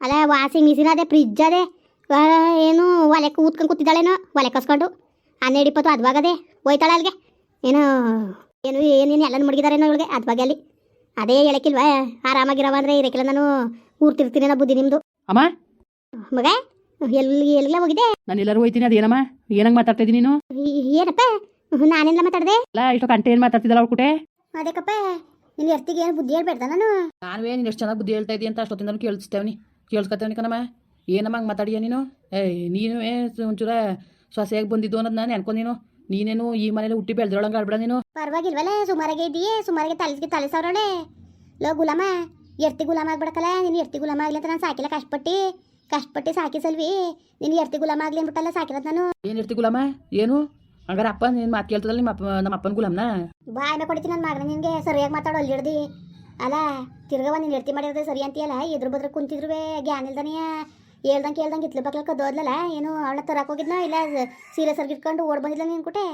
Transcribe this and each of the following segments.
ಅಲ್ಲ washing machine ಅದೇ fridge ಅದೇ. ಆ, ಏನು ಒಲೆ ಕೂತ್ಕೊಂಡು ಕೂತಿದ್ದಾಳೇನೋ ಒಲೆ ಕಸ್ಕೊಂಡು. ಹನ್ನೆರಡು ಇಪ್ಪತ್ತು ಅದ್ವಾಗದೆ ಹೋಯ್ತಾಳೆ ಅಲ್ಲಿಗೆ ಏನೋ ಏನು ಏನೇನು ಎಲ್ಲ ಮಡಗಿದಾರೇನೋ ಇವಳಿಗೆ ಅದ್ವಾಗೆ ಅಲ್ಲಿ. ಅದೇ ಹೇಳಕ್ಕಿಲ್ವಾ ಆರಾಮಾಗಿರವ ಅಂದರೆ ಇರಕ್ಕಿಲ್ಲ ನಾನು ಕೂರ್ತಿರ್ತೀನೇನೋ ಬುದ್ಧಿ ನಿಮ್ಮದು ಅಮ್ಮ? ಮಗ ಎಲ್ಲಿ ಎಲ್ಲ ಹೋಗಿದೆ ನಾನು ಎಲ್ಲರೂ ಹೋಯ್ತೀನಿ ಅದೇನಮ್ಮ? ಏನಂಗೆ ಮಾತಾಡ್ತಾ ಇದ್ದೀನಿ ನೀನು? ಏನಪ್ಪ ನಾನೆಲ್ಲ ಮಾತಾಡ್ದೆ? ಅಲ್ಲ ಇಷ್ಟು ಕಂಟೆ ಏನು ಮಾತಾಡ್ತಿದ್ದಲ್ಲ ಅವ್ರ ಕುಟೆ? ಅದಕ್ಕಪ್ಪ ನಿನ್ನ ಎರ್ತಿಗೆ ಏನು ಬುದ್ಧಿ ಹೇಳ್ಬೇಡ್ದ ನಾನು? ನಾನುವೇ ನೀನು ಎಷ್ಟು ಚೆನ್ನಾಗಿ ಬುದ್ಧಿ ಹೇಳ್ತಾ ಇದ್ದೀನಿ ಅಂತ ಅಷ್ಟೊತ್ತಿಂದ ಕೇಳಿಸ್ತೇವನಿ. ಕೇಳಿಸ್ಕೊತೇವನಿ ಕಣಮ್ಮ. ಏನಮ್ಮ ಹಂಗೆ ಮಾತಾಡಿಯ ನೀನು? ಏಯ್ ನೀನು ಏ ಒಂಚೂರ ಸೊಸೆಯಾಗಿ ಬಂದಿದ್ದು ಅನ್ನೋದು ನಾನು ಅನ್ಕೊ ನೀನು. ನೀನೇನು ಈ ಮನೇಲಿ ಹುಟ್ಟಿ ಬೆಳೆದೊಳಂಗೆ ಆಡ್ಬೇಡ ನೀನು. ಪರವಾಗಿಲ್ವಲ್ಲ ಸುಮಾರಾಗೆ ಇದೆಯೇ ಸುಮಾರಿಗೆ ತಲೆಸ್ಗೆ ತಲೆ ಸಾವಿರಳೆ ಲೋ ಗುಲಾಮ ಎರ್ತಿ ಗುಲಾಮ ಆಗ್ಬಿಡಕಲ್ಲ ನೀನು ಎರ್ತಿ ಗುಲಾಮ ಆಗ್ಲಿ ಅಂತ ನಾನು ಸಾಕಿಲ್ಲ ಕಷ್ಟಪಟ್ಟಿ. ಕಷ್ಟಪಟ್ಟಿ ಸಾಕಿ ಸಲ್ವಿ. ನೀನು ಎರ್ತಿ ಗುಲಾಮ ಆಗ್ಲಿ ಅಂದ್ಬಿಟ್ಟಲ್ಲ ಸಾಕಿರೋದು ನಾನು. ಏನು ಎರ್ತಿ ಗುಲಾಮ? ಏನು? ಹಂಗಾರೆ ಅಪ್ಪ ನೀನು ಮಾತು ಕೇಳ್ತದಲ್ಲ ನಿಮ್ಮ ಅಪ್ಪ ನಮ್ಮ ಅಪ್ಪನ ಗುಲಾಮ್ನ? ಬಾಯ್ ಕೊಡ್ತೀನಿ ನನ್ನ ಮಗನ ನಿನಗೆ ಸರಿಯಾಗಿ ಮಾತಾಡೋ ಅಲ್ಲಿ ಹಿಡ್ದು. ಅಲ್ಲ ತಿರ್ಗವ ನೀನು ಇರ್ತಿ ಮಾಡಿರೋದೇ ಸರಿ ಅಂತೀಯಲ್ಲ? ಎದ್ರ ಬದ್ರ ಕುಂತಿದ್ರು ಗ್ಯಾನ್ ಇಲ್ದನೆಯ ಹೇಳ್ದಂಗೆ ಕೇಳ್ದಂಗೆ ಇತ್ಲು ಬಕ್ಲ ದೋದ್ಲಲ್ಲ? ಏನು ಅವಳ ತರಕ್ಕೆ ಹೋಗಿದ್ನೋ ಇಲ್ಲ ಸೀರೆ ಸರ್ಗಿಟ್ಕೊಂಡು ಓಡ್ ಬಂದಿಲ್ಲ ನೀನು ಕುಟೆ?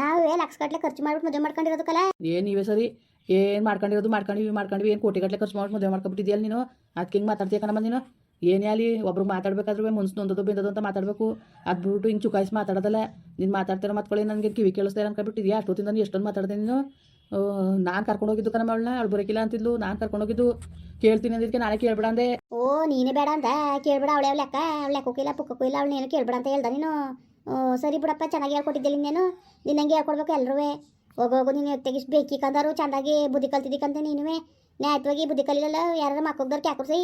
ನಾವೇ ಲಕ್ಷ ಗಟ್ಲೆ ಖರ್ಚು ಮಾಡ್ಬಿಟ್ಟು ಮದುವೆ ಮಾಡ್ಕೊಂಡಿರೋದಕ್ಕಲ್ಲ? ಏನು ಇವೆ ಸರಿ? ಏನು ಮಾಡ್ಕೊಂಡಿರೋದು ಮಾಡ್ಕೊಂಡಿವಿ ಮಾಡ್ಕೊಂಡಿವಿ, ಏನು ಕೋಟಿ ಕೋಟಿಗಟ್ಟಲೆ ಖರ್ಚು ಮಾಡಿ ಮದುವೆ ಮಾಡ್ಕೊಬಿಟ್ಟಿದ್ಯಲ್ಲ ನೀನು? ಅದಕ್ಕೆ ಹಿಂಗೆ ಮಾತಾಡ್ತೀಯ ಕಣಮ್ಮ ನೀನು? ಏನೇ ಅಲ್ಲಿ ಒಬ್ರು ಮಾತಾಡ್ಬೇಕಾದ್ರೂ ಮುನ್ಸು ನೊಂದದು ಬಿಂದದು ಅಂತ ಮಾತಾಡಬೇಕು. ಅದು ಬಿಟ್ಟು ಹಿಂಗೆ ಚುಕಾಯಿಸಿ ಮಾತಾಡೋದಲ್ಲ. ನೀನು ಮಾತಾಡ್ತಿರೋ ಮತ್ಕೊಳ್ಳಿ ನನಗೆ ಕಿವಿ ಕೇಳಿಸ್ತಾ ಅನ್ಕೊಬಿಟ್ಟಿದ್ಯಾ ಅಷ್ಟೊತ್ತಿಂದ ಎಷ್ಟೊಂದು ಮಾತಾಡ್ದೆ ನೀನು? ನಾನು ಕರ್ಕೊಂಡು ಹೋಗಿದ್ದು ಕಣಮ್ಮ ಅವಳನ್ನ, ಅವಳು ಬರಕಿಲ್ಲ ಅಂತಿದ್ಲು, ನಾನು ಕರ್ಕೊಂಡು ಹೋಗಿದ್ದು ಕೇಳ್ತೀನಿ ಅಂದಿದ್ಕೆ ನಾನೇ ಕೇಳ್ಬೇಡ ಅಂದೆ. ಓ, ನೀನೇ ಬೇಡ ಅಂತ ಕೇಳ್ಬೇಡ ಅವಳೆ ಅವಳ ಅಕ್ಕ ಅವಳ ಇಲ್ಲ, ಪುಕ್ಕಕ್ಕೂ ಇಲ್ಲ ಅವಳನ್ನೇನು ಕೇಳ್ಬೇಡ ಅಂತ ಹೇಳ್ದ ನೀನು? ಓ, ಸರಿ ಬಿಡಪ್ಪ, ಚೆನ್ನಾಗಿ ಹೇಳ್ಕೊಟ್ಟಿದ್ದಿಲ್ಲ ಇನ್ನೇನು ನಿನ್ನಂಗೆ ಹೇಳ್ಕೊಡ್ಬೇಕು ಎಲ್ಲರೂ ಹೋಗೋ, ಹೋಗು, ನೀನು ತೆಗಿಸ್ ಬೇಕಿಕಂದರು ಚೆನ್ನಾಗಿ ಬುದ್ಧಿ ಕಲ್ತಿದ್ದಕ್ಕಂತೆ ನೀನುವೆ. ನ್ಯಾಯವಾಗಿ ಬುದ್ಧಿ ಕಲಿಯಲ್ಲ ಯಾರು ಮಕ್ಕಳಿದ್ದವ್ರು ಕ್ಯಾಕುರ್ಸಿ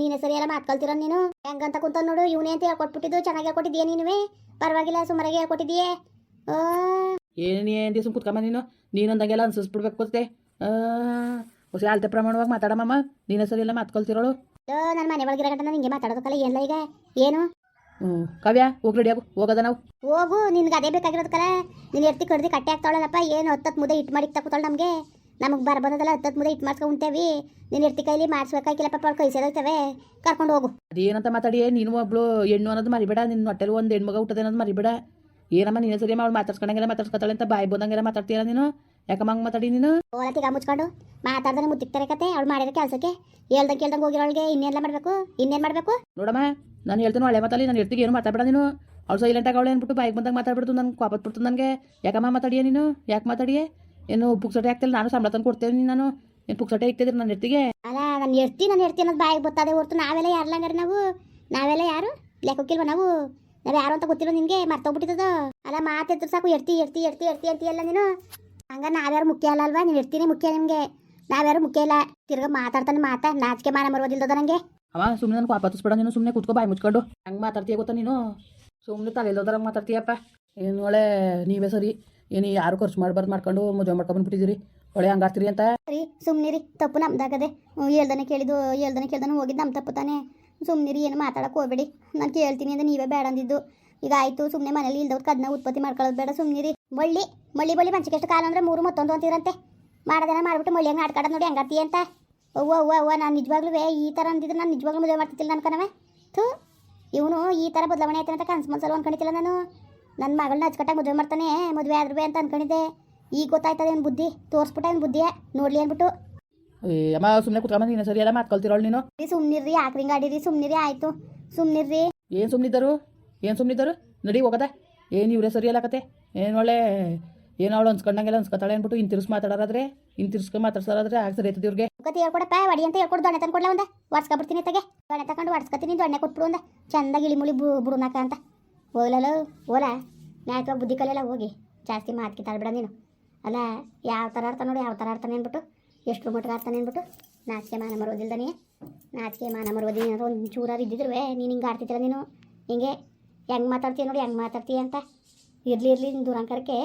ನೀನೇ ಸರಿ ಎಲ್ಲ ಮಾತು ಕಲ್ತಿರೋ ನೀನು? ಹೆಂಗಂತ ಕುಂತ ನೋಡು, ಇವನೇ ಅಂತ ಹೇಳ್ಕೊಟ್ಬಿಟ್ಟಿದ್ದು, ಚೆನ್ನಾಗಿ ಹೇಳ್ಕೊಟ್ಟಿದ್ದೀಯ ನೀನುವೆ? ಪರವಾಗಿಲ್ಲ ಸುಮಾರಾಗಿ ಹೇಳ್ಕೊಟ್ಟಿದ್ದೀಯೇ? ಓ ಏನು ಏನು ದಿವಸ ಕುತ್ಕೊಂಬ ನೀನು? ನೀನೊಂದಂಗೆಲ್ಲ ಅನ್ಸಿಸ್ಬಿಡ್ಬೇಕು ಅಷ್ಟೇ ಹೊಸ ಅಳತೆ ಪ್ರಮಾಣವಾಗಿ ಮಾತಾಡಮ್ಮ ನೀನು ಸರಿ ಎಲ್ಲ ಮಾತ್ಕೊಳ್ತಿರೋಳು. ನನ್ನ ಮನೆ ಒಳಗಿರೋ ಗಂಟ ನಿಂಗೆ ಮಾತಾಡೋದಕ್ಕಲ್ಲ ಏನಿಲ್ಲ ಈಗ? ಏನು? ಹ್ಞೂ ಕವ್ಯ ಹೋಗಿ ರೆಡಿ ಆಗು. ಹೋಗೋದ ನಾವು. ಹೋಗು ನಿನ್ಗೆ ಅದೇ ಬೇಕಾಗಿರೋದಕ್ಕಲ್ಲ. ನೀನು ಎತ್ತಿ ಕಡ್ದು ಕಟ್ಟೆ ಹಾಕ್ತಾಳಲ್ಲಪ್ಪ ಏನು ಹತ್ತತ್ತು ಮುದ್ದೆ ಇಟ್ಟು ಮಾಡಿ ತಗೋತಾಳೆ ನಮಗೆ? ನಮಗೆ ಬರ ಬಂದದಲ್ಲ ಹತ್ತತ್ತು ಮುದ್ದೆ ಇಟ್ಟು ಮಾಡ್ಸ್ಕೊ ಉಂಟೇವಿ ನೀನು ಎರ್ತಿ ಕೈಲಿ ಮಾಡಿಸ್ಬೇಕಾಗಿಲ್ಲ ಪಾಪ ಕೈ ಸೇರೋಗ್ತವೆ ಕರ್ಕೊಂಡು ಹೋಗು. ಅದೇನಂತ ಮಾತಾಡಿ ನೀನು ಒಬ್ಳು ಹೆಣ್ಣು ಅನ್ನೋದು ಮರಿಬೇಡ ನಿನ್ನ ಹೊಟ್ಟೆಲಿ ಒಂದು ಹೆಣ್ಮಗ ಹುಟ್ಟದೆ ಅನ್ನೋದು ಮರಿಬೇಡ. ಏನಮ್ಮ ನೀನು ಸರಿ ಅವ್ಳು ಮಾತಾಡ್ಸ್ಕೊಂಡಂಗೆಲ್ಲ ಮಾತಾಡ್ಸ್ಕೊತಾಳೆ ಅಂತ ಬಾಯಿ ಬಂದಂಗೆಲ್ಲ ಮಾತಾಡ್ತೀಯಲ್ಲ ನೀನು? ಯಾಕಮ್ಮ ಹಂಗೆ ಮಾತಾಡಿ ನೀನು? ಓಲತಿಗ ಮುಚ್ಕೊಂಡು ಮಾತಾಡ್ದಂಗೆ ಮುತ್ತಿಕ್ತಾರೆ ಕತೆ ಅವ್ಳು ಮಾಡಿದ ಕೆಲಸಕ್ಕೆ. ಹೇಳ್ದಂಗೆ ಕೇಳ್ದಂಗೆ ಹೋಗಿರೋಳಿಗೆ ಇನ್ನೆಲ್ಲ ಮಾಡಬೇಕು ಇನ್ನೇನು ಮಾಡಬೇಕು? ನೋಡಮ್ಮ ನಾನು ಹೇಳ್ತೀನಿ ಒಳ್ಳೆ ಮಾತಾಡಿ ನಾನು ಹೇಳ್ತೀನಿ ಏನು ಮಾತಾಡಬೇಡ ನೀನು. ಅವ್ಳು ಸೈಲೆಂಟ್ ಆಗವಳೆ ಅಂದ್ಬಿಟ್ಟು ಬಾಯಿಗೆ ಬಂದಾಗ ಮಾತಾಡ್ಬಿಡ್ತು ನಂಗೆ ಕೋಪತ್ ಬಿಡ್ತು ನನಗೆ. ಯಾಕಮ್ಮ ಮಾತಾಡಿಯ ನೀನು? ಯಾಕೆ ಮಾತಾಡಿಯೇ? ಏನು ಪುಕ್ಸಟೆ ಹಾಕ್ತಿಲ್ಲ ನಾನು ಸಂಬಳ ತಂದು ಕೊಡ್ತೇನೆ ನಾನು ಏನು ಪುಕ್ಸಟೆ ಇಕ್ತಿದ್ರೆ ನನ್ನ ಇರ್ತಿಗೆ ಅಲ್ಲ ನಾನು ಹೇಳ್ತೀನಿ ನಾನು ಎರ್ತಿ ಅನ್ನೋದು ಬಾಯಿಗೆ ಬರ್ತದೆ ಹೊರತು ನಾವೆಲ್ಲ ಯಾರ್ಲಂಗಾರೆ ನಾವು? ನಾವೆಲ್ಲ ಯಾರು? ಲೆಕ್ಕಕ್ಕಿಲ್ವ ನಾವು? ನಾವು ಯಾರು ಅಂತ ಗೊತ್ತಿಲ್ಲ ನಿನಗೆ ಮರ್ತೋಗ್ಬಿಟ್ಟಿದ್ದು ಅಲ್ಲ ಮಾತೆತ್ರ ಸಾಕು ಎರ್ತಿ ಎರ್ತಿ ಎರ್ತಿ ಎರ್ತಿ ಅಂತೀಯಲ್ಲ ನೀನು? ಹಂಗ ನಾವ್ಯಾರು ಮುಖ್ಯ ಅಲ್ಲ ಅಲ್ವಾ? ನೀನು ಇರ್ತೀನಿ ಮುಖ್ಯ ನಿಮಗೆ. ನಾವ್ಯಾರು ಮುಖ್ಯ ಇಲ್ಲ. ತಿರ್ಗ ಮಾತಾಡ್ತಾನೆ ಮಾತಾ. ನಾಚಿಕೆ ಮಾನ ಮರೋದಿಲ್ದದ ನನಗೆ ಅವ ಸುಮ್ಮನೆ ನನಗೆ ನೀನು. ಸುಮ್ಮನೆ ಕೂತ್ಕೋ ಬಾಯಿ ಮುಚ್ಕೊಂಡು. ಹಂಗೆ ಮಾತಾಡ್ತೀಯ ಗೊತ್ತಾ ನೀನು? ಸುಮ್ಮನೆ ತಲೆಲ್ಲೋದ್ರಂಗೆ ಮಾತಾಡ್ತೀಯಪ್ಪ. ಏನು ಒಳ್ಳೆ ನೀವೇ ಸರಿ. ಏನು ಯಾರು ಖರ್ಚು ಮಾಡಬಾರ್ದು ಮಾಡ್ಕೊಂಡು ಮದುವೆ ಮಾಡ್ಕೊಂಡ್ಬಿಟ್ಟಿದ್ದೀರಿ ಒಳ್ಳೆ ಹಂಗಾಡ್ತೀರಿ ಅಂತ? ರೀ ಸುಮ್ಮನಿರಿ ತಪ್ಪು ನಮ್ದಾಗದೆ. ಹೇಳ್ದನೆ ಕೇಳಿದ್ದು ಹೇಳ್ದನೆ ಕೇಳ್ದನು ಹೋಗಿದ್ದು ನಮ್ಮ ತಪ್ಪು ತಾನೇ. ಸುಮ್ಮನಿರಿ ಏನು ಮಾತಾಡಕ್ಕೆ ಹೋಗ್ಬೇಡಿ. ನಾನು ಕೇಳ್ತೀನಿ, ಅಂದ್ರೆ ನೀವೇ ಬೇಡ ಅಂದಿದ್ದು. ಈಗ ಆಯಿತು ಸುಮ್ಮನೆ ಮನೇಲಿ ಇಲ್ದವ್ರು ಕದ್ನ ಉತ್ಪತ್ತಿ ಮಾಡ್ಕೊಳ್ಳೋದು ಬೇಡ ಸುಮ್ಮನಿರಿ ಮಳ್ಳಿ ಮಳ್ಳಿ ಬಳ್ಳಿ ಮಂಚಿಗೆಷ್ಟು ಕಾಲ ಅಂದರೆ ಮೂರು ಮತ್ತೊಂದು ಅಂತೀರಂತೆ ಮಾಡೋದನ್ನ ಮಾಡ್ಬಿಟ್ಟು ಮಳ್ಳಿ ಹಂಗೆ ಆಡ್ಕಾಡೋದು ನೋಡಿ ಹಂಗತಿ ಅಂತ. ಅವ್ವ ಅವ್ವ ಅವ್ವ, ನಾನು ನಿಜವಾಗ್ಲೂ ಈ ಥರ ಅಂದಿದ್ರೆ ನಾನು ನಿಜವಾಗ್ಲೂ ಮದುವೆ ಮಾಡ್ತಿದ್ದಿಲ್ಲ ನನ್ನ ಥೂ, ಇವನು ಈ ಥರ ಬದಲಾವಣೆ ಆಯ್ತಾನೆ ಅಂತ ಕನ್ಸು ಮನ್ಸಲ್ಲಿ ಅನ್ಕೊಂಡಿದ್ದಿಲ್ಲ ನಾನು. ನನ್ನ ಮಗಳನ್ನ ಅಚ್ಚುಕಟ್ಟಾಗಿ ಮದುವೆ ಮಾಡ್ತಾನೆ, ಮದುವೆ ಆದ್ರೂ ಅಂತ ಅಂದ್ಕೊಂಡಿದ್ದೆ ಈಗ ಗೊತ್ತಾಯ್ತದೆ ಏನು ಬುದ್ಧಿ, ತೋರಿಸ್ಬಿಟ್ಟ ಏನು ಬುದ್ಧಿಯೇ. ನೋಡ್ಲಿ ಅಂದ್ಬಿಟ್ಟು. ಏ ಅಮ್ಮ ಸುಮ್ಮನೆ ಕುತ್ಕೊಂಬ ನೀನು ಸರಿ ಎಲ್ಲ ಮಾತ್ಕೊಳ್ತಿರೋಳು ನೀನು? ರೀ ಸುಮ್ನಿರ್ರಿ ಆಕ್ರಿಂಗ್ ಆಡಿರಿ? ಸುಮ್ನಿರಿ ಆಯ್ತು. ಸುಮ್ನಿರ್ರಿ. ಏನು ಸುಮ್ಮನಿದ್ದರು ಏನು ಸುಮ್ಮನಿದ್ದರು ನಡಿ ಹೋಗದ. ಏನು ಇವರೇ ಸರಿ ಅಲ್ಲ ಕತೆ. ಏನು ಒಳ್ಳೆ ಏನ್ ಅವಳು ಅನ್ಸ್ಕೊಂಡಂಗೆಲ್ಲ ಅನ್ಸ್ಕೊತಾಳೆ ಅಂದ್ಬಿಟ್ಟು ಇನ್ ತಿರ್ಸ್ ಮಾತಾಡೋದಾದ್ರೆ ಇನ್ ತಿರ್ಸ್ಕೊಂಡು ಮಾತಾಡ್ಸೋದಾದ್ರೆ ಆಗ ಸರಿ ಆಯ್ತದೆ ಇವ್ರಿಗೆ ಕತೆ ಹೇಳ್ಕೊಡಪ್ಪ ವಡಿ ಅಂತ ಹೇಳ್ಕೊಡು ದೊಣ್ಣೆ ತಂದು ಕೊಡ್ಲ ಒಂದ ವಾಡ್ಸ್ಕೊಬಿಡ್ತೀನಿ ತಗೆ. ದೊಣ್ಣೆ ತಗೊಂಡು ವಾಡ್ಸ್ಕೊತೀನಿ ದೊಣ್ಣೆ ಕೊಟ್ಬಿಡು ಒಂದ. ಚಂದಾಗಿ ಇಳಿಮುಳಿ ಬು ಬುಡುನಾಕ ಅಂತ. ಹೋಗ್ಲಲ್ಲ ಓಲ ನ್ಯಾಯವಾಗಿ ಬುದ್ಧಿ ಕಲೆಲ್ಲ ಹೋಗಿ. ಜಾಸ್ತಿ ಮಾತು ತಾಳ್ಬೇಡ ನೀನು. ಅಲ್ಲ ಯಾವ ಥರ ಆಡ್ತಾನೆ ನೋಡಿ ಯಾವ ಥರ ಆಡ್ತಾನೆ ಅಂದ್ಬಿಟ್ಟು. ಎಷ್ಟು ಮಟ್ಟಿಗೆ ಆಡ್ತಾನೆ ಅಂದ್ಬಿಟ್ಟು, ನಾಚಿಕೆ ಮಾನ ಮರೋದಿಲ್ದನೇ ನಾಚಿಕೆ ಮಾನ ಮರೋದಿನ ಒಂದು ಚೂರಾರು ಇದ್ದಿದ್ರು ನೀನು ಹಿಂಗೆ ಆಡ್ತಿದ್ದಿಲ್ಲ ನೀನು? ಹಿಂಗೆ ಹೆಂಗೆ ಮಾತಾಡ್ತೀಯ ನೋಡಿ, ಹೆಂಗೆ ಮಾತಾಡ್ತೀಯ ಅಂತ. ಇರಲಿ ಇರಲಿ ನಿನ್ನ ದುರಂಕಾರಕ್ಕೆ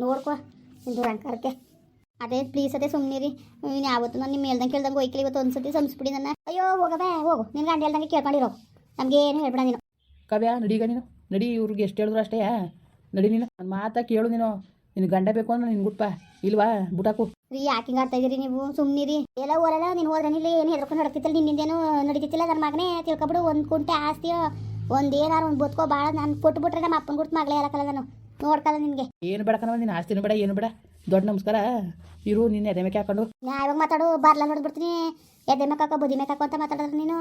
ನೋಡ್ಕೊ ನಿನ್ನ ದುರಂಕಾರಕ್ಕೆ. ಅದೇ ಪ್ಲೀಸ್ ಅದೇ ಸುಮ್ಮನಿರಿ ನೀನು ಯಾವತ್ತು ನಾನು ನಿಮ್ಮ ಹೇಳ್ದಂಗೆ ಕೇಳ್ದಂಗೆ ಹೋಯ್ಕಲಿ ಇವತ್ತು ಒಂದ್ಸತಿ ಸಂಸ್ಬಿಡಿ ನನ್ನ. ಅಯ್ಯೋ ಹೋಗಬೇ ಹೋಗು. ನಿನ್ನ ಗಂಡ ಹೇಳ್ದಂಗೆ ಕೇಳ್ಕೊಂಡಿರೋ. ನಮಗೆ ಏನು ಹೇಳ್ಬೇಡ ನೀನು. ಕವ್ಯಾ, ನಡೀಗ ನೀನು? ನಡಿ, ಇವ್ರಿಗೆ ಎಷ್ಟು ಹೇಳಿದ್ರು ಅಷ್ಟೇ. ನಡಿ ನೀನು. ನನ್ನ ಮಾತಾ ಕೇಳು ನೀನು. ನಿನ್ನ ಗಂಡ ಬೇಕು ಅಂದ್ರೆ ನಿನ್ ಗುಟ್ಪ. ಇಲ್ವಾ? ಬುಟಾಕು ರೀ ಯಾಕಿಂಗ್ ಆಡ್ತಾ ಇದೀರಿ ನೀವು? ಸುಮ್ಮನಿರಿ ಎಲ್ಲ ಓರಲ್ಲ ನೀನು ಹೋದ್ರೆ ಇಲ್ಲಿ ಏನು ಹೆದರ್ಕೊಂಡು ನಡಕ್ತಿತ್ತಲ್ಲ ನಿನ್ನಿಂದೇನು ನಡೀತಿತ್ತಿಲ್ಲ ನನ್ನ ಮಗನೇ. ತಿಳ್ಕೊಬಿಡು ಒಂದು ಕುಂಟೆ ಆಸ್ತಿಯೋ ಒಂದು ಏನಾರು ಒಂದು ಬದುಕೋ ಭಾಳ ನಾನು ಕೊಟ್ಬಿಟ್ರೆ ನಮ್ಮ ಅಪ್ಪನ ಗುರ್ತು ಮಗಳೇ ಹೇಳಕ್ಕಲ್ಲ ನಾನು. ನೋಡ್ಕಲ್ಲ ನಿನಗೆ. ಏನು ಬೇಡ ಕಣವ ನೀನು ಆಸ್ತಿನೂ ಬೇಡ ಏನು ಬೇಡ. ದೊಡ್ಡ ನಮಸ್ಕಾರ. ಇರು ನಿನ್ನ ಎದೆ ಮೇಕೆ ಹಾಕೊಂಡು. ನಾ ಯಾವಾಗ ಮಾತಾಡು ಬಾರ್ಲ ನೋಡ್ಬಿಡ್ತೀನಿ ಎದೆ ಮೇಕಾಕ ಬುದಿ ಹಾಕೋ ಅಂತ ಮಾತಾಡಿದ್ರೆ ನೀನು.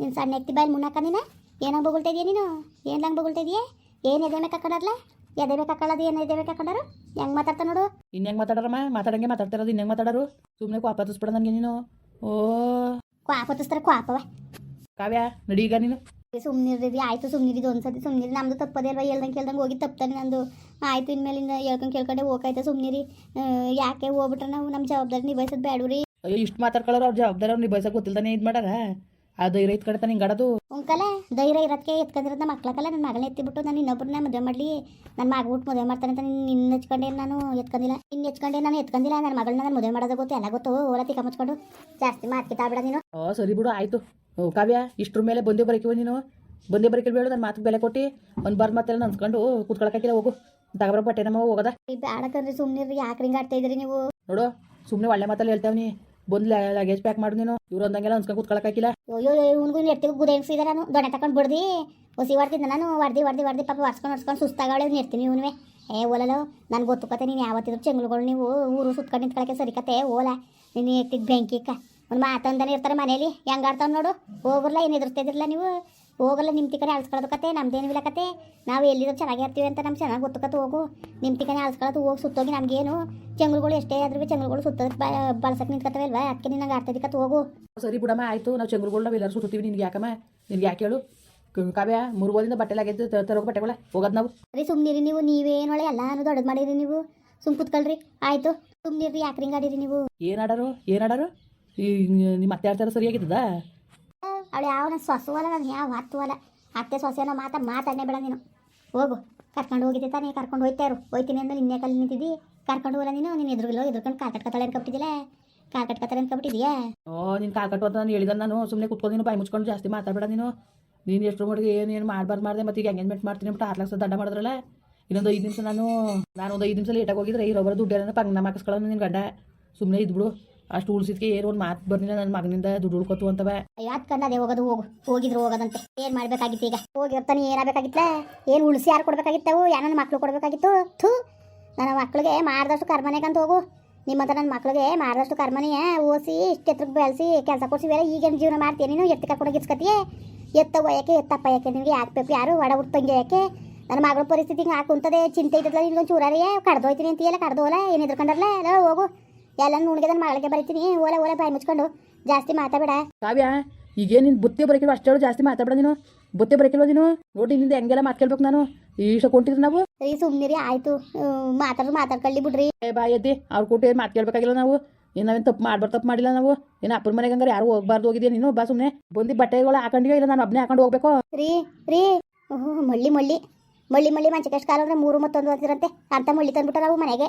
ನಿನ್ನ ಸಣ್ಣ ಎತ್ತಿ ಬಾಯಲ್ಲಿ ಮುನ್ನಾಕ ನೀನು? ಏನಾಗ ಬೊಗಳ್ತಾ ಇದೀಯ ನೀನು? ಏನ್ಲಂಗೆ ಬೊಗಳ್ತಾ ಇದೀಯ? ಏನು ಎದೆ ಮೇಕೆ ಹಾಕೊಂಡಾರ್ಲ ಎದೆ ಬೇಕಾಕೊಳ್ಳೋದು ಏನು ಎದೆ ಹೆಂಗೆ ಮಾತಾಡ್ತಾ ನೋಡು. ಇನ್ನು ಹೆಂಗೆ ಮಾತಾಡರಮ್ಮ? ಮಾತಾಡಂಗೆ ಮಾತಾಡ್ತಿರೋದು ಇನ್ನು ಹೆಂಗೆ ಮಾತಾಡೋರು? ಸುಮ್ಮನೆ ಕೋಪ ತುಸ್ಬಿಡ ನನಗೆ ನೀನು. ಓ. ಕ್ವಾಪ ತೋರಿಸ್ತಾರೆ ಕ್ವಾಪವ ಕಾವ್ಯ ನಡಿ ಈಗ ನೀನು. ಸುಮ್ಮನಿರ್ರಿ ಆಯ್ತು ಒಂದು ಒಂದ್ಸತಿ ಸುಮ್ಮನಿರಿ ನಮ್ದು ತಪ್ಪದೇ ಅಲ್ವಾ ಹೇಳ್ದಂಗೆ ಕೇಳ್ದಂಗೆ ಹೋಗಿ ತಪ್ತಾನೆ ನಂದು. ಆಯ್ತು ಇನ್ಮೇಲಿಂದ ಹೇಳ್ಕೊಂಡು ಕೇಳ್ಕೊಂಡೆ ಹೋಗಾಯ್ತು ಸುಮ್ಮನಿರಿ ಯಾಕೆ ಹೋಗ್ಬಿಟ್ರೆ ನಾವು ನಮ್ಮ ಜವಾಬ್ದಾರಿ ನಿಭಾಯಿಸೋದು ಬೇಡವ್ರಿ ಅಯ್ಯೋ ಇಷ್ಟು ಮಾತಾಡ್ಕೊಳ್ಳೋರು ಅವ್ರ ಜವಾಬ್ದಾರಿ ಅವ್ರು ನಿಭಾಯಿಸೋಕೆ ಗೊತ್ತಿಲ್ದಾನೆ ಇದು ಮಾಡಾರ ಆ ಧೈರ್ಯ ಇತ್ತು ಕಡೆ ನಿಂಗೆ ಗಡದು. ಉಂಕಲೆ ಧೈರ್ಯ ಇರೋದಕ್ಕೆ ಎತ್ಕೊಂಡಿರೋದು ನಮ್ಮ ಮಕ್ಳಕ್ಕಲ್ಲ ನನ್ನ ಮಗಳನ್ನ ಎತ್ತಿಬಿಟ್ಟು ನಾನು ಇನ್ನೊಬ್ಬರನ್ನ ಮದುವೆ ಮಾಡಲಿ. ನನ್ನ ಮಗ ಬಿಟ್ಟು ಮದುವೆ ಮಾಡ್ತಾನೆ ಅಂತ ನಿನ್ನ ಹೆಚ್ಕೊಂಡೆ ನಾನು ಎತ್ಕೊಂಡಿಲ್ಲ ಇನ್ನು ಹೆಚ್ಕೊಂಡೆ ನಾನು ಎತ್ಕೊಂಡಿಲ್ಲ ನನ್ನ ಮಗಳನ್ನ ನಾನು ಮದುವೆ ಮಾಡೋದು ಗೊತ್ತು ಎಲ್ಲ ಗೊತ್ತು. ಓಲ ತಿಕ್ಕ ಜಾಸ್ತಿ ಜಾಸ್ತಿ ಮಾತ್ಕಿತಾಬಿಡ ನೀನು. ಓ ಸರಿ ಬಿಡು ಆಯಿತು. ಕಾವ್ಯ ಇಷ್ಟ್ರ ಮೇಲೆ ಬಂದೇ ಬರಕಿವ ನೀನು. ಬಂದೇ ಬರಕಿಲ್ ಬೇಡ ನನ್ನ ಮಾತಿಗೆ ಬೆಲೆ ಕೊಟ್ಟು. ಒಂದು ಬಾರ್ ಮಾತೆಲ್ಲ ನನ್ಸ್ಕೊಂಡು ಕೂತ್ಕೊಳಕ್ಕಾಗಿಲ್ಲ ಹೋಗು. ತಗೊಬರ ಬಟ್ಟೆ ನಮ್ಮ ಹೋಗೋದ. ಬೇಡ ಕಣ್ರಿ ಸುಮ್ಮನೆ ಯಾಕೆ ಹಿಂಗೆ ಆಡ್ತಾ ಇದ್ರಿ ನೀವು? ನೋಡು ಸುಮ್ಮನೆ ಒಳ್ಳೆ ಮಾತಲ್ಲಿ ಹೇಳ್ತಾವ್ನಿ ಬಂದು ಲಗೇಜ್ ಪ್ಯಾಕ್ ಮಾಡು ನೀನು. ಇವ್ರು ಅಂದಂಗೆಲ್ಲ ಅನ್ಸ್ಕೊಂಡು ಕೂತ್ಕೊಳಕ್ಕಾಗಿಲ್ಲ ಅಯ್ಯೋ ಇವನಿಗೂ ನೆಟ್ಟಿಗೆ ಗುದ ಎಣ್ಸಿದೆ ನಾನು ದೊಣ್ಣೆ ತಗೊಂಡು ಬಿಡ್ದಿ. ಹೊಸಿ ಹೊಡ್ತಿದ್ದೆ ನಾನು, ಹೊಡ್ದಿ ಹೊಡ್ದಿ ಹೊಡ್ದಿ, ಪಾಪ ಹೊಡ್ಸ್ಕೊಂಡು ಹೊಡ್ಸ್ಕೊಂಡು ಸುಸ್ತಾಗಳೆ ನೆಡ್ತೀನಿ ಇವನುವೆ ಏ ಓಲಲ್ಲ ನಾನು ಗೊತ್ತು ಕತೆ ನೀನು ಯಾವತ್ತಿದ್ರು ಚೆಂಗ್ಳುಗಳು ನೀವು ಊರು ಸುತ್ಕೊಂಡು ನಿಂತ್ಕೊಳಕ್ಕೆ ಸರಿ ಕತೆ. ಓಲ, ನೀನು ಎಟ್ಟಿಗೆ ಬೆಂಕಿ ಒಂದು ಮಾತಂದನೇ ಇರ್ತಾರೆ ಮನೇಲಿ. ಹೆಂಗಾಡ್ತಾವ್ ನೋಡು. ಹೋಗ್ರಲ್ಲ ಏನು ಎದುರ್ತಿದ್ರಲ್ಲ ನೀವು? ಹೋಗಲ್ಲ ನಿಮ್ಮ ತಿಕ್ಕನೆ ಅಳ್ಸ್ಕೊಳ್ಳೋದು ಕತೆ ನಮ್ದೇನಿಲ್ಲ ಕತೆ. ನಾವು ಎಲ್ಲಿರೋ ಚೆನ್ನಾಗಿ ಇರ್ತೀವಿ ಅಂತ ನಮ್ಗೆ ಚೆನ್ನಾಗಿ ಗೊತ್ತು ಕತೆ ಹೋಗು. ನಿಮ್ಮ ತಿಕ್ಕನೆ ಅಳ್ಸ್ಕೊಳ್ಳೋದು ಹೋಗಿ ಸುತ್ತೋಗಿ ನಮಗೇನು. ಚೆಂಗ್ಳುಗಳು ಎಷ್ಟೇ ಆದ್ರೂ ಚೆಂಗ್ಳುಗಳು ಸುತ್ತ ಬಳಸಕ್ಕೆ ನಿಂತ್ಕೊತವೆ ಅಲ್ವಾ? ಅದಕ್ಕೆ ನಿನಗೆ ಆಡ್ತಿದ್ದಿ ಕತೆ ಹೋಗು. ಸರಿ ಬಿಡಮ್ಮ ಆಯಿತು. ನಾವು ಚಂಗ್ರುಗಳು ನಾವು ಎಲ್ಲರೂ ಸುತ್ತೀವಿ ನಿನ್ಗೆ ಯಾಕಮ್ಮ? ನಿನ್ಗೆ ಯಾಕೆ ಹೇಳು? ಕಾವ್ಯ ಮುರುಗೋದಿಂದ ಬಟ್ಟೆ ತರ ತರೋಕೆ ಬಟ್ಟೆಗಳ ಹೋಗೋದು ನಾವು? ಸರಿ ಸುಮ್ನಿರಿ ನೀವು. ನೀವೇನೊಳೆ ಎಲ್ಲಾನು ದೊಡ್ಡದು ಮಾಡಿರಿ ನೀವು. ಸುಮ್ ಕುತ್ಕೊಳ್ರಿ. ಆಯ್ತು. ಸುಮ್ಮನಿರಿ ಯಾಕ್ರಿ ಹಿಂಗ್ ಆಡಿರಿ ನೀವು? ಏನಾಡರು ಏನಾಡರು ಈ ನಿಮ್ಮ ಅತ್ತೆ ಆಡ್ತಾರ ಸರಿಯಾಗಿದ್ದದ ಅವಳು ಯಾವ ನನ್ನ ಸೊಸವಲ್ಲ ನಾನು ಯಾವ ಹತ್ತುವಲ್ಲ ಅತ್ತೆ ಸೊಸೆನೋ ಮಾತಾ ಮಾತಾಡನೇ ಬೇಡ ನೀನು. ಹೋಗು. ಕರ್ಕೊಂಡು ಹೋಗಿದ್ದೆ ತಾನೇ, ಕರ್ಕೊಂಡು ಹೋಯ್ತಾ ಇರು. ಹೋಯ್ತೀನಿ ಅಂದ್ಮೇಲೆ ಇನ್ನೇ ಕಲ್ಲಿ ನಿಂತಿದ್ದಿ. ಕರ್ಕೊಂಡು ಹೋಗಲ್ಲ ನೀನು ನೀನು ಎದುರುಗಿಲ್ಲ ಎದುರ್ಕೊಂಡು ಕಾಲ್ ಕಟ್ಕೊತಾಳೆ ಅನ್ಕೊಬಿಟ್ಟಿದ್ದಿಲ್ಲ ಕಾಲ್ ಕಟ್ಕೊತಾರೆ ಅನ್ಕೊಬಿಟ್ಟಿದ್ಯಾ? ಓ, ನೀನು ಕಾಲ್ ಕಟ್ಟು ನಾನು ಹೇಳಿದ ನಾನು ಸುಮ್ಮನೆ ಕುತ್ಕೊಂಡು ನೀನು ಬಾಯಿ ಮುಚ್ಕೊಂಡು ಜಾಸ್ತಿ ಮಾತಾಡಬೇಡ ನೀನು. ನೀನು ಎಷ್ಟು ಮಟ್ಟಿಗೆ ಏನು ಏನು ಮಾಡಬಾರ್ದು ಮಾಡಿದೆ ಮತ್ತೆ ಈಗ ಎಂಗೇಜ್ಮೆಂಟ್ ಮಾಡ್ತೀನಿ ಬಿಟ್ಟು ಆರು ಲಕ್ಷ ದಂಡ ಮಾಡಿದ್ರಲ್ಲ. ಇನ್ನೊಂದು ಐದು ನಿಮಿಷ ನಾನು ನಾನು ಒಂದು ಐದು ನಿಮಿಷ ಲೇಟಾಗಿ ಹೋಗಿದ್ರೆ ಈ ರೊಬ್ಬರ ದುಡ್ಡು ಪಂಗ್ನ ಮಾಕಿಸ್ಕೊಳ್ಳೋನು ನಿನ್ನ ಗಡ್ಡ ಸುಮ್ಮನೆ ಇದ್ಬಿಡು. ಅಷ್ಟು ಉಳಿಸಿದ್ಕೆ ಏನು ಒಂದು ಮಾತು ಬರ್ಲಿಲ್ಲ ನನ್ನ ಮಗನಿಂದ ದುಡ್ಡು ಉಳ್ಕೊತು ಅಂತವ. ಯಾತ್ ಅದೇ ಹೋಗೋದು, ಹೋಗು. ಹೋಗಿದ್ರು ಹೋಗೋದಂತೆ. ಏನು ಮಾಡ್ಬೇಕಾಗಿತ್ತು ಈಗ? ಹೋಗಿರ್ತಾನೆ ಏನಾಗಬೇಕಾಗಿತ್ತ ಏನು ಉಳಿಸಿ ಯಾರು ಕೊಡ್ಬೇಕಾಗಿತ್ತು ಯಾ ನನ್ನ ಮಕ್ಳು ಕೊಡ್ಬೇಕಾಗಿತ್ತು? ಥೂ! ನನ್ನ ಮಕ್ಳಿಗೆ ಮಾರದಷ್ಟು ಕರ್ಮನೆಗಂತ ಹೋಗು. ನಿಮ್ಮಂತ ನನ್ನ ಮಕ್ಳಿಗೆ ಮಾರದಷ್ಟು ಕರ್ಮನೆಯ ಓಸಿ ಇಷ್ಟು ಎತ್ತಕ್ಕೆ ಬೆಳೆಸಿ, ಕೆಲಸ ಕೊಡ್ಸಿವೆಲ್ಲ ಈಗೇನು ಜೀವನ ಮಾಡ್ತೀಯ ನೀನು? ಎತ್ತ ಕರ್ಕೊಂಡು ಗಿಸ್ಕತಿಯೇ ಎತ್ತ ಒಯ್ಯಕ್ಕೆ, ಎತ್ತಪ್ಪ ಯಾಕೆ? ನಿಮಗೆ ಯಾಕೆ ಬೇಕು ಯಾರು? ಒಡ ಹುಟ್ಟಂಗೆ ಯಾಕೆ? ನನ್ನ ಮಗಳ ಪರಿಸ್ಥಿತಿ ಹಾಕುಂತದೆ ಚಿಂತೆ ಇದ್ದಲ್ಲ ನಿನ್ಗೊಂದು ಚೂರಾರಿಯೇ ಕಡ್ದೋಯ್ತೀನಿ ಅಂತೀಯಲ್ಲ ಕಡ್ದೋಲ್ಲ ಏನಿದ್ರು ಕಂಡಲ್ಲ ಹೋಗು. ಎಲ್ಲ ನುಣ್ಗೆ ನನ್ನ ಮಗಳಿಗೆ ಬರೀತೀನಿ. ಓಲೆ ಓಲೆ ಬಾಯಿ ಮುಚ್ಕೊಂಡು ಜಾಸ್ತಿ ಮಾತಾಡ ಕಾವ್ಯ ಈಗೇನು ನಿನ್ ಬುತ್ತಿ ಬರಕಿಲ್ವ? ಅಷ್ಟೇಳು ಜಾಸ್ತಿ ಮಾತಾಡಬೇಡ ನೀನು. ಬುತ್ತಿ ಬರಕಿಲ್ವ ನೀನು? ನೋಡಿ ನಿಂದ ಹೆಂಗೆಲ್ಲ ಮಾತು ಕೇಳ್ಬೇಕು ನಾನು. ಈಶ ಕೊಂಡಿದ್ರು ನಾವು. ರೀ ಸುಮ್ಮನಿರಿ ಆಯ್ತು. ಮಾತಾಡ್ರು ಮಾತಾಡ್ಕೊಳ್ಳಿ ಬಿಡ್ರಿ. ಏ ಬಾಯಿ ಎದ್ದಿ ಅವ್ರ ಕೂಟ ಏನು ಮಾತು ಕೇಳಬೇಕಾಗಿಲ್ಲ ನಾವು. ಇನ್ನವೇನು ನಾವೇನು ತಪ್ಪು ಮಾಡ್ಬಾರ್ದು ತಪ್ಪು ಮಾಡಿಲ್ಲ ನಾವು. ಏನು ಅಪ್ಪನ ಮನೆಗೆ ಹಂಗಾರೆ ಯಾರು ಹೋಗ್ಬಾರ್ದು ಹೋಗಿದ್ಯಾ ನೀನು? ಬಾ ಸುಮ್ಮನೆ ಬಂದು ಬಟ್ಟೆಗಳು ಹಾಕೊಂಡಿಯೋ ಇಲ್ಲ ನಾನು ಒಬ್ಬನೇ ಹಾಕೊಂಡು ಹೋಗ್ಬೇಕು? ರೀ ರೀ. ಓಹ್ ಮಳ್ಳಿ ಮಳ್ಳಿ. ಮಳ್ಳಿ ಮಳ್ಳಿ ಎಷ್ಟು ಕಾಲ ಅಂದ್ರೆ ಮೂರು ಮತ್ತೊಂದು ಅಂತಿರಂತೆ ಅಂತ ಮಳ್ಳಿ ತಂದ್ಬಿಟ್ಟ ನಾವು ಮನೆಗೆ.